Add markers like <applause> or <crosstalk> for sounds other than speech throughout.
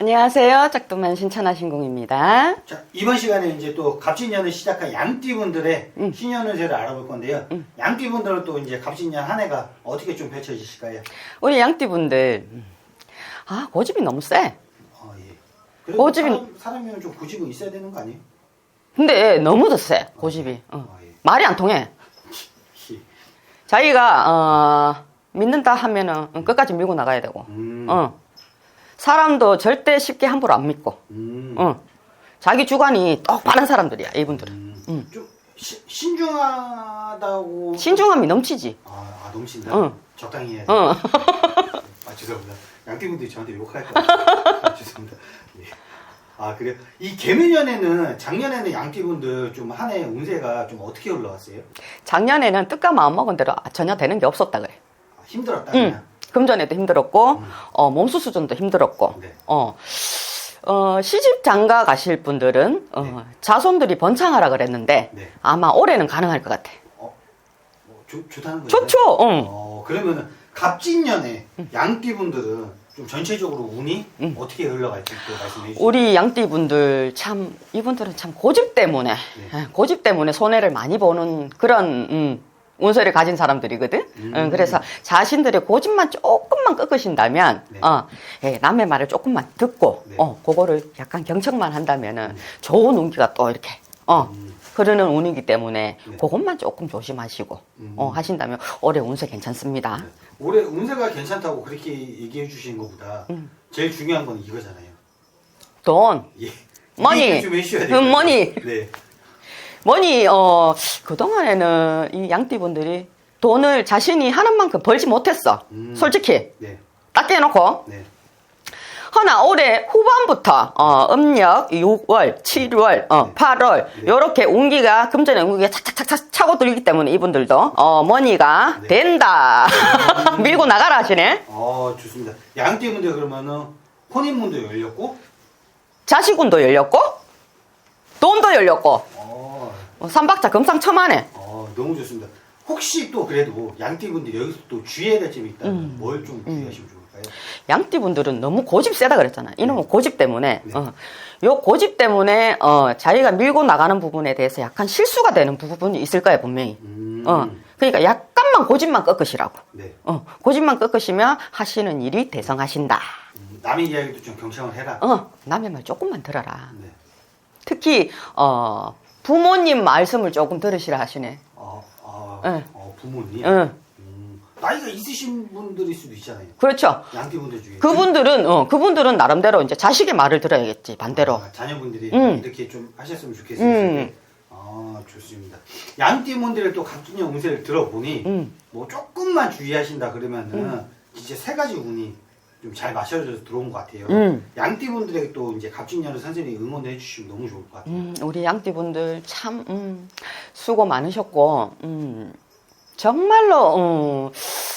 안녕하세요. 짝두만 신천하 신공입니다. 자, 이번 시간에 이제 또 갑진년을 시작한 양띠분들의 음. 신년운세를 알아볼 건데요. 양띠분들은 또 이제 갑진년 한 해가 어떻게 좀 펼쳐지실까요? 우리 양띠분들, 아, 고집이 너무 세. 어, 예. 그래도 고집이- 사람, 사람이면 좀 고집은 있어야 되는 거 아니에요? 근데 너무 더 세, 고집이. 어. 어, 예. 말이 안 통해. 히. <laughs> 자기가, 어, 믿는다 하면은 끝까지 밀고 나가야 되고, 음. 어. 사람도 절대 쉽게 함부로 안 믿고, 음. 어. 자기 주관이 똑바른 사람들이야, 이분들은. 음. 음. 좀 시- 신중하다고. 신중함이 넘치지. 아, 아 넘친다. 응. 적당히 해야 돼. 어. <laughs> 아, 죄송합니다. 양띠분들이 저한테 욕할 것 같아요. 아, 죄송합니다. 예. 아, 그래요? 이 개묘년에는, 작년에는 양띠분들 좀 한 해 운세가 좀 어떻게 흘러갔어요? 작년에는 뜻과 마음 먹은 대로 전혀 되는 게 없었다 그래. 아, 힘들었다, 응. 그냥. 금전에도 힘들었고, 어, 몸수 수준도 힘들었고, 네. 어, 어, 시집 장가 가실 분들은, 어, 네. 자손들이 번창하라 그랬는데, 네. 아마 올해는 가능할 것 같아. 뭐, 좋, 좋다는 거예요? 좋죠, 응. 어, 그러면은 갑진년에 양띠분들은 좀 전체적으로 운이 응. 어떻게 흘러갈지 또 말씀해 주시죠. 우리 양띠 분들 참, 이분들은 참 고집 때문에, 네. 예, 고집 때문에 손해를 많이 보는 그런, 음, 운세를 가진 사람들이거든. 음. 어, 그래서 자신들의 고집만 조금만 꺾으신다면, 네. 어, 예, 남의 말을 조금만 듣고, 네. 어, 그거를 약간 경청만 한다면은 좋은 운기가 또 이렇게, 어, 음. 흐르는 운이기 때문에 네. 그것만 조금 조심하시고, 음. 어, 하신다면 올해 운세 괜찮습니다. 네. 올해 운세가 괜찮다고 그렇게 얘기해 주신 것보다 음. 제일 중요한 건 이거잖아요. 돈, 예. 머니. 음, 머니. 네. 뭐니, 어, 그동안에는 이 양띠분들이 돈을 자신이 하는 만큼 벌지 못했어. 음. 솔직히. 네. 딱 깨놓고. 네. 허나 올해 후반부터 어, 음력 6월, 7월, 어, 네. 8월 네. 요렇게 운기가 금전의 운기가 착착착착 차고 들기 때문에 이분들도 어, 머니가 네. 된다. <laughs> 밀고 나가라 하시네. 어, 좋습니다. 양띠분들 그러면은 혼인문도 열렸고, 자식운도 열렸고 돈도 열렸고 어, 어, 삼박자 금상첨화네. 어, 너무 좋습니다. 혹시 또 그래도 양띠분들이 여기서 또 주의해야 될 점이 있다면 음. 뭘좀 주의하시면 좋을까요? 양띠분들은 너무 고집 세다 그랬잖아. 이놈은 고집 때문에, 네. 어, 요 고집 때문에, 어, 자기가 밀고 나가는 부분에 대해서 약간 실수가 되는 부분이 있을 거야, 분명히. 음. 어, 그러니까 약간만 고집만 꺾으시라고. 네. 어, 고집만 꺾으시면 하시는 일이 대성하신다. 음, 남의 이야기도 좀 경청을 해라. 어, 남의 말 조금만 들어라. 네. 특히, 어, 부모님 말씀을 조금 들으시라 하시네. 어, 어, 네. 어, 부모님. 응, 음, 나이가 있으신 분들일 수도 있잖아요. 그렇죠. 양띠분들 중에. 그분들은, 어, 그분들은 나름대로 이제 자식의 말을 들어야겠지, 반대로. 아, 자녀분들이 음. 이렇게 좀 하셨으면 좋겠어요. 음. 아, 좋습니다. 양띠분들의 또 갑진년 운세를 들어보니 음. 뭐 조금만 주의하신다 그러면은 진짜 세 가지 운이 좀잘 맞춰져서 들어온 것 같아요. 음. 양띠분들에게 또 이제 갑진년을 선생님이 응원해 주시면 너무 좋을 것 같아요. 음, 우리 양띠분들 참 음, 수고 많으셨고 음, 정말로 음,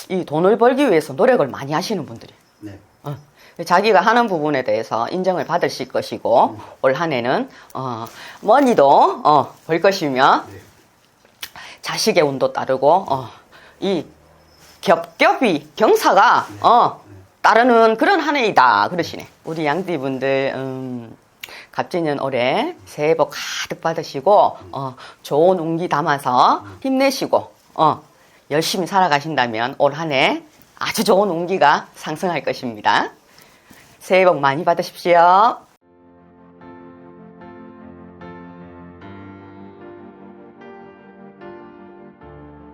이 돈을 벌기 위해서 노력을 많이 하시는 분들이 네. 어, 자기가 하는 부분에 대해서 인정을 받으실 것이고 올 한해는 어, 머니도 어, 벌 것이며 네. 자식의 운도 따르고 어, 이 겹겹이 경사가 네. 어, 네. 따르는 그런 한 해이다 그러시네. 우리 양띠분들 음, 갑진년 올해 새해 복 가득 받으시고 어, 좋은 운기 담아서 힘내시고 어, 열심히 살아가신다면 올 한 해 아주 좋은 운기가 상승할 것입니다. 새해 복 많이 받으십시오.